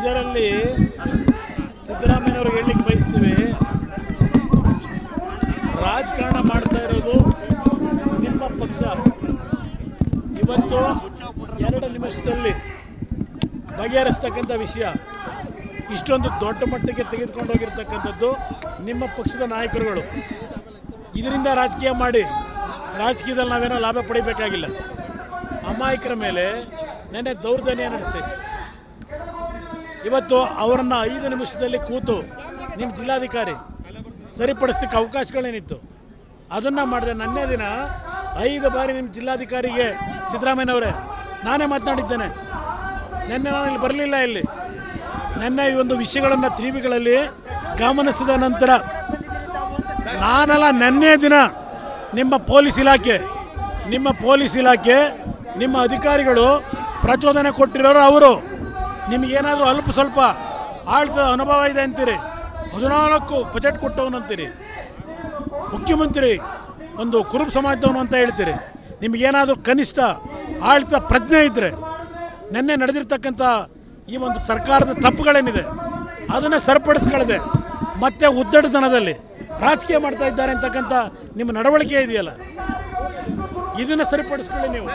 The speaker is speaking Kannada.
ಇದರಲ್ಲಿ ಸಿದ್ದರಾಮಯ್ಯವ್ರಿಗೆ ಹೇಳಲಿಕ್ಕೆ ಬಯಸ್ತೀವಿ. ರಾಜಕಾರಣ ಮಾಡ್ತಾ ಇರೋದು ನಿಮ್ಮ ಪಕ್ಷ. ಇವತ್ತು ಎರಡು ನಿಮಿಷದಲ್ಲಿ ಬಗೆಹರಿಸ್ತಕ್ಕಂಥ ವಿಷಯ, ಇಷ್ಟೊಂದು ದೊಡ್ಡ ಮಟ್ಟಿಗೆ ತೆಗೆದುಕೊಂಡು ಹೋಗಿರ್ತಕ್ಕಂಥದ್ದು ನಿಮ್ಮ ಪಕ್ಷದ ನಾಯಕರುಗಳು. ಇದರಿಂದ ರಾಜಕೀಯ ಮಾಡಿ, ರಾಜಕೀಯದಲ್ಲಿ ನಾವೇನೋ ಲಾಭ ಪಡಿಬೇಕಾಗಿಲ್ಲ. ಅಮಾಯಕರ ಮೇಲೆ ನೆನ್ನೆ ದೌರ್ಜನ್ಯ ನಡೆಸಿ ಇವತ್ತು ಅವರನ್ನು ಐದು ನಿಮಿಷದಲ್ಲಿ ಕೂತು ನಿಮ್ಮ ಜಿಲ್ಲಾಧಿಕಾರಿ ಸರಿಪಡಿಸ್ಲಿಕ್ಕೆ ಅವಕಾಶಗಳೇನಿತ್ತು? ಅದನ್ನು ಮಾಡಿದೆ ನನ್ನೇ ದಿನ ಐದು ಬಾರಿ ನಿಮ್ಮ ಜಿಲ್ಲಾಧಿಕಾರಿಗೆ ಸಿದ್ದರಾಮಯ್ಯನವರೇ, ನಾನೇ ಮಾತನಾಡಿದ್ದೇನೆ. ನಿನ್ನೆ ನಾನು ಇಲ್ಲಿ ಬರಲಿಲ್ಲ ಇಲ್ಲಿ. ನಿನ್ನೆ ಈ ಒಂದು ವಿಷಯಗಳನ್ನು ಟಿವಿಗಳಲ್ಲಿ ಗಮನಿಸಿದ ನಂತರ ನಾನಲ್ಲ, ನೆನ್ನೆ ದಿನ ನಿಮ್ಮ ಪೊಲೀಸ್ ಇಲಾಖೆ, ನಿಮ್ಮ ಪೊಲೀಸ್ ಇಲಾಖೆ ನಿಮ್ಮ ಅಧಿಕಾರಿಗಳು ಪ್ರಚೋದನೆ ಕೊಟ್ಟಿರೋರು ಅವರು. ನಿಮಗೇನಾದರೂ ಅಲ್ಪ ಸ್ವಲ್ಪ ಆಳ್ತ ಅನುಭವ ಇದೆ ಅಂತೀರಿ? ಹದಿನಾಲ್ಕು ಬಜೆಟ್ ಕೊಟ್ಟವನು ಅಂತೀರಿ? ಮುಖ್ಯಮಂತ್ರಿ, ಒಂದು ಕುರುಬ ಸಮಾಜದವನು ಅಂತ ಹೇಳ್ತೀರಿ. ನಿಮಗೇನಾದರೂ ಕನಿಷ್ಠ ಆಳ್ತ ಪ್ರಜ್ಞೆ ಇದ್ದರೆ ನಿನ್ನೆ ನಡೆದಿರ್ತಕ್ಕಂಥ ಈ ಒಂದು ಸರ್ಕಾರದ ತಪ್ಪುಗಳೇನಿದೆ, ಅದನ್ನು ಸರಿಪಡಿಸ್ಕೊಳ್ಳದೆ ಮತ್ತೆ ಉದ್ದಡತನದಲ್ಲಿ ರಾಜಕೀಯ ಮಾಡ್ತಾ ಇದ್ದಾರೆ ಅಂತಕ್ಕಂಥ ನಿಮ್ಮ ನಡವಳಿಕೆ ಇದೆಯಲ್ಲ? ಇದನ್ನು ಸರಿಪಡಿಸ್ಕೊಳ್ಳಿ ನೀವು.